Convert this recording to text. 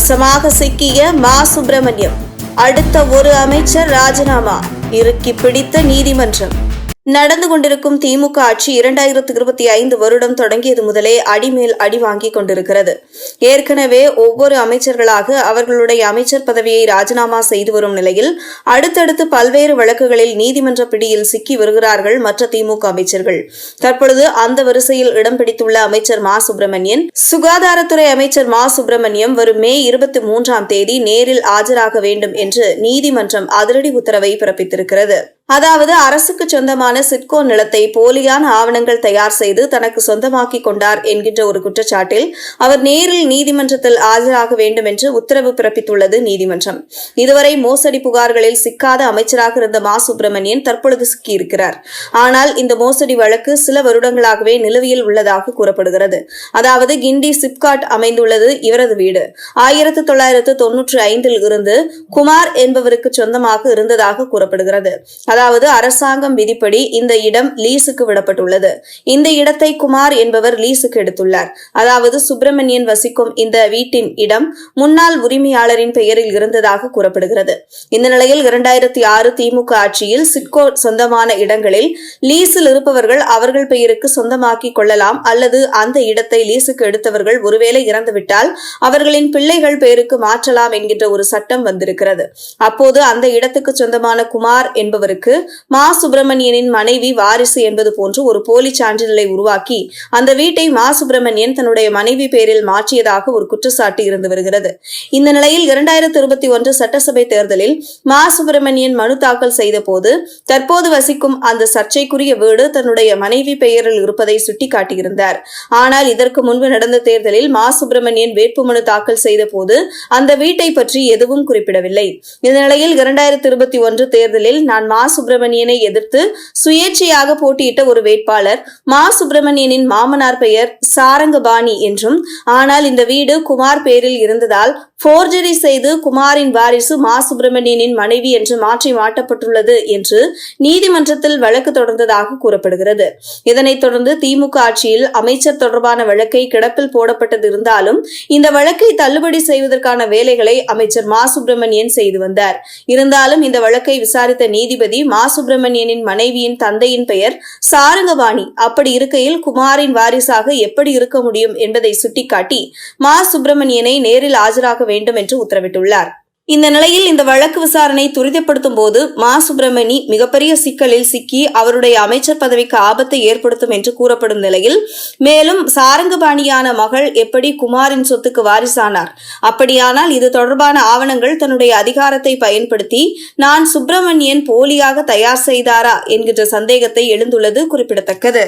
வசமாக சிக்கிய மா. சுப்பிரமணியம் அடுத்த ஒரு அமைச்சர் ராஜினாமா இறுக்கி பிடித்த நீதிமன்றம். நடந்து கொண்டிருக்கும் திமுக ஆட்சி இரண்டாயிரத்து இருபத்தி ஐந்து வருடம் தொடங்கியது முதலே அடிமேல் அடி வாங்கிக் கொண்டிருக்கிறது. ஏற்கனவே ஒவ்வொரு அமைச்சர்களாக அவர்களுடைய அமைச்சர் பதவியை ராஜினாமா செய்து வரும் நிலையில் அடுத்தடுத்து பல்வேறு வழக்குகளில் நீதிமன்ற பிடியில் சிக்கி வருகிறார்கள் மற்ற திமுக அமைச்சர்கள். தற்பொழுது அந்த வரிசையில் இடம் பிடித்துள்ள அமைச்சர் மா சுப்பிரமணியன் சுகாதாரத்துறை அமைச்சர் மா சுப்பிரமணியம் வரும் மே இருபத்தி மூன்றாம் தேதி நேரில் ஆஜராக வேண்டும் என்று நீதிமன்றம் அதிரடி உத்தரவை பிறப்பித்திருக்கிறது. அதாவது அரசுக்கு சொந்தமான சிட்கோ நிலத்தை போலியான ஆவணங்கள் தயார் செய்து தனக்கு சொந்தமாக்கிக் கொண்டார் என்கின்ற ஒரு குற்றச்சாட்டில் அவர் நேரில் நீதிமன்றத்தில் ஆஜராக வேண்டும் என்று உத்தரவு பிறப்பித்துள்ளது நீதிமன்றம். இதுவரை மோசடி புகார்களில் சிக்காத அமைச்சராக இருந்த மா. சுப்பிரமணியன் தற்பொழுது சிக்கியிருக்கிறார். ஆனால் இந்த மோசடி வழக்கு சில வருடங்களாகவே நிலுவையில் உள்ளதாக கூறப்படுகிறது. அதாவது கிண்டி சிப்காட் அமைந்துள்ளது இவரது வீடு. ஆயிரத்து தொள்ளாயிரத்து தொன்னூற்றி ஐந்தில் இருந்து குமார் என்பவருக்கு சொந்தமாக இருந்ததாக கூறப்படுகிறது. அதாவது அரசாங்கம் விதிப்படி இந்த இடம் லீஸுக்கு விடப்பட்டுள்ளது. இந்த இடத்தை குமார் என்பவர் லீஸுக்கு எடுத்துள்ளார். அதாவது சுப்பிரமணியன் வசிக்கும் இந்த வீட்டின் இடம் முன்னாள் உரிமையாளரின் பெயரில் இருந்ததாக கூறப்படுகிறது. இந்த நிலையில் இரண்டாயிரத்தி ஆறு திமுக ஆட்சியில் சிட்கோ சொந்தமான இடங்களில் லீஸில் இருப்பவர்கள் அவர்கள் பெயருக்கு சொந்தமாக்கிக் கொள்ளலாம் அல்லது அந்த இடத்தை லீஸுக்கு எடுத்தவர்கள் ஒருவேளை இறந்துவிட்டால் அவர்களின் பிள்ளைகள் பெயருக்கு மாற்றலாம் என்கின்ற ஒரு சட்டம் வந்திருக்கிறது. அப்போது அந்த இடத்துக்கு சொந்தமான குமார் என்பவருக்கு மா சுப்பிரமணியனின் மனைவி வாரிசு என்பது போன்று ஒரு போலி சான்றிதழை உருவாக்கி அந்த வீட்டை மா சுப்பிரமணியன் தன்னுடைய மனைவி பெயரில் மாற்றியதாக ஒரு குற்றச்சாட்டு இருந்து வருகிறது. இந்த நிலையில் இரண்டாயிரத்தி இருபத்தி ஒன்று சட்டசபை தேர்தலில் மா சுப்பிரமணியன் மனு தாக்கல் செய்த போது தற்போது வசிக்கும் அந்த சர்ச்சைக்குரிய வீடு தன்னுடைய மனைவி பெயரில் இருப்பதை சுட்டிக்காட்டியிருந்தார். ஆனால் இதற்கு முன்பு நடந்த தேர்தலில் மா சுப்பிரமணியன் வேட்புமனு தாக்கல் செய்த போது அந்த வீட்டை பற்றி எதுவும் குறிப்பிடவில்லை. இந்த நிலையில் இரண்டாயிரத்தி இருபத்தி ஒன்று தேர்தலில் நான் மா சுப்பிரமணியனை எதிர்த்து சுயேட்சையாக போட்டியிட்ட ஒரு வேட்பாளர் மா சுப்பிரமணியனின் மாமனார் பெயர் சாரங்கபாணி என்றும் ஆனால் இந்த வீடு குமார் பேரில் இருந்ததால் போர்ஜரி செய்து குமாரின் வாரிசு மா சுப்பிரமணியனின் மனைவி என்று மாற்றி மாட்டப்பட்டுள்ளது என்று நீதிமன்றத்தில் வழக்கு தொடர்ந்ததாக கூறப்படுகிறது. இதனைத் தொடர்ந்து திமுக ஆட்சியில் அமைச்சர் தொடர்பான வழக்கை கிடப்பில் போடப்பட்டது இருந்தாலும் இந்த வழக்கை தள்ளுபடி செய்வதற்கான வேலைகளை அமைச்சர் மா சுப்பிரமணியன் செய்து வந்தார். இருந்தாலும் இந்த வழக்கை விசாரித்த நீதிபதி மா சுப்பிரமணியனின் மனைவியின் தந்தையின் பெயர் சாரங்கபாணி. அப்படி இருக்கையில் குமாரின் வாரிசாக எப்படி இருக்க முடியும் என்பதை சுட்டிக்காட்டி மா சுப்பிரமணியனை நேரில் ஆஜராக வேண்டும் என்று உத்தரவிட்டுள்ளார். இந்த நிலையில் இந்த வழக்கு விசாரணை துரிதப்படுத்தும் போது மா. சுப்பிரமணி மிகப்பெரிய சிக்கலில் சிக்கி அவருடைய அமைச்சர் பதவிக்கு ஆபத்தை ஏற்படுத்தும் என்று கூறப்படும் நிலையில் மேலும் சாரங்கபாணியான மகள் எப்படி குமாரின் சொத்துக்கு வாரிசானார்? அப்படியானால் இது தொடர்பான ஆவணங்கள் தன்னுடைய அதிகாரத்தை பயன்படுத்தி நான் சுப்பிரமணியன் போலியாக தயார் செய்தாரா? என்கின்ற சந்தேகத்தை எழுந்துள்ளது குறிப்பிடத்தக்கது.